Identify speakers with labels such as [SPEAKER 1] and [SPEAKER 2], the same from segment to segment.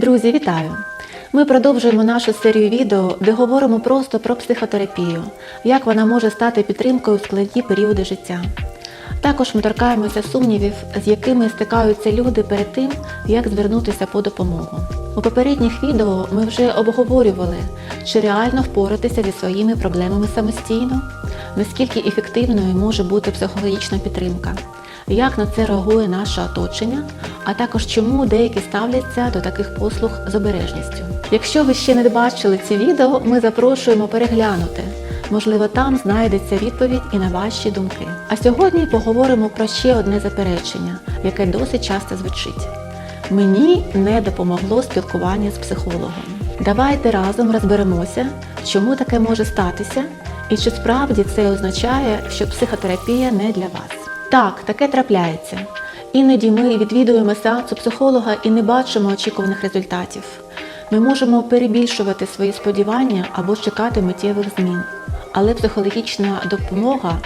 [SPEAKER 1] Друзі, вітаю! Ми продовжуємо нашу серію відео, де говоримо просто про психотерапію, як вона може стати підтримкою в складні періоди життя. Також ми торкаємося сумнівів, з якими стикаються люди перед тим, як звернутися по допомогу. У попередніх відео ми вже обговорювали, чи реально впоратися зі своїми проблемами самостійно, наскільки ефективною може бути психологічна підтримка, як на це реагує наше оточення, а також чому деякі ставляться до таких послуг з обережністю. Якщо ви ще не бачили ці відео, ми запрошуємо переглянути. Можливо, там знайдеться відповідь і на ваші думки. А сьогодні поговоримо про ще одне заперечення, яке досить часто звучить. Мені не допомогло спілкування з психологом. Давайте разом розберемося, чому таке може статися, і чи справді це означає, що психотерапія не для вас. Так, таке трапляється. Іноді ми відвідуємо сеансу психолога і не бачимо очікуваних результатів. Ми можемо перебільшувати свої сподівання або чекати миттєвих змін. Але психологічна допомога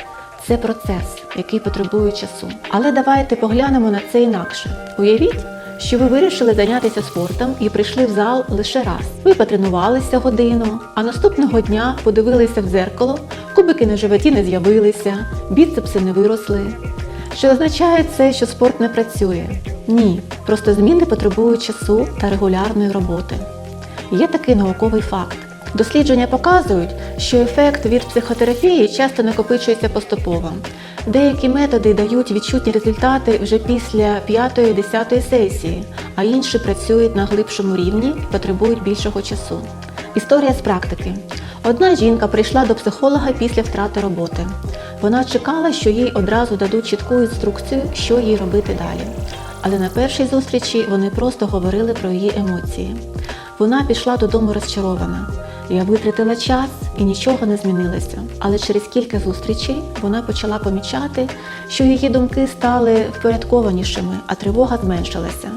[SPEAKER 1] це процес, який потребує часу. Але давайте поглянемо на це інакше. Уявіть, що ви вирішили зайнятися спортом і прийшли в зал лише раз. Ви потренувалися годину, а наступного дня подивилися в дзеркало, кубики на животі не з'явилися, біцепси не виросли. Чи означає це, що спорт не працює? Ні, просто зміни потребують часу та регулярної роботи. Є такий науковий факт. Дослідження показують, що ефект від психотерапії часто накопичується поступово. Деякі методи дають відчутні результати вже після 5-10 сесії, а інші працюють на глибшому рівні потребують більшого часу. Історія з практики. Одна жінка прийшла до психолога після втрати роботи. Вона чекала, що їй одразу дадуть чітку інструкцію, що їй робити далі. Але на першій зустрічі вони просто говорили про її емоції. Вона пішла додому розчарована. Я витратила час і нічого не змінилося. Але через кілька зустрічей вона почала помічати, що її думки стали впорядкованішими, а тривога зменшилася.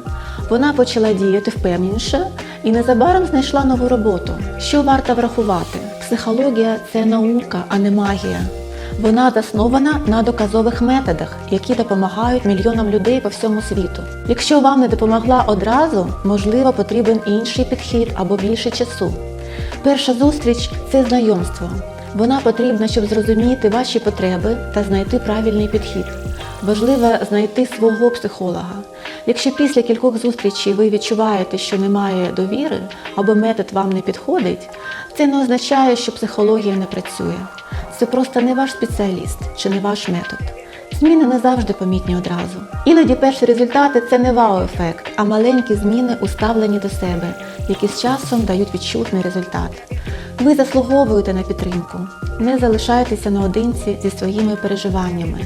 [SPEAKER 1] Вона почала діяти впевненіше і незабаром знайшла нову роботу. Що варто врахувати? Психологія це наука, а не магія. Вона заснована на доказових методах, які допомагають мільйонам людей по всьому світу. Якщо вам не допомогла одразу, можливо, потрібен інший підхід або більше часу. Перша зустріч це знайомство. Вона потрібна, щоб зрозуміти ваші потреби та знайти правильний підхід. Важливо знайти свого психолога. Якщо після кількох зустрічей ви відчуваєте, що немає довіри або метод вам не підходить, це не означає, що психологія не працює. Це просто не ваш спеціаліст чи не ваш метод. Зміни не завжди помітні одразу. Іноді перші результати це не вау-ефект, а маленькі зміни у ставленні до себе, які з часом дають відчутний результат. Ви заслуговуєте на підтримку. Не залишайтеся наодинці зі своїми переживаннями.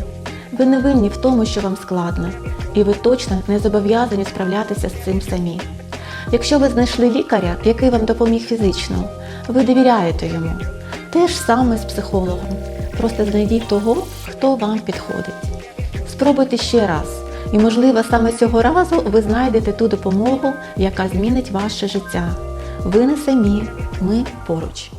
[SPEAKER 1] Ви не винні в тому, що вам складно, і ви точно не зобов'язані справлятися з цим самі. Якщо ви знайшли лікаря, який вам допоміг фізично, ви довіряєте йому. Те ж саме з психологом. Просто знайдіть того, хто вам підходить. Спробуйте ще раз, і, можливо, саме цього разу ви знайдете ту допомогу, яка змінить ваше життя. Ви не самі, ми поруч.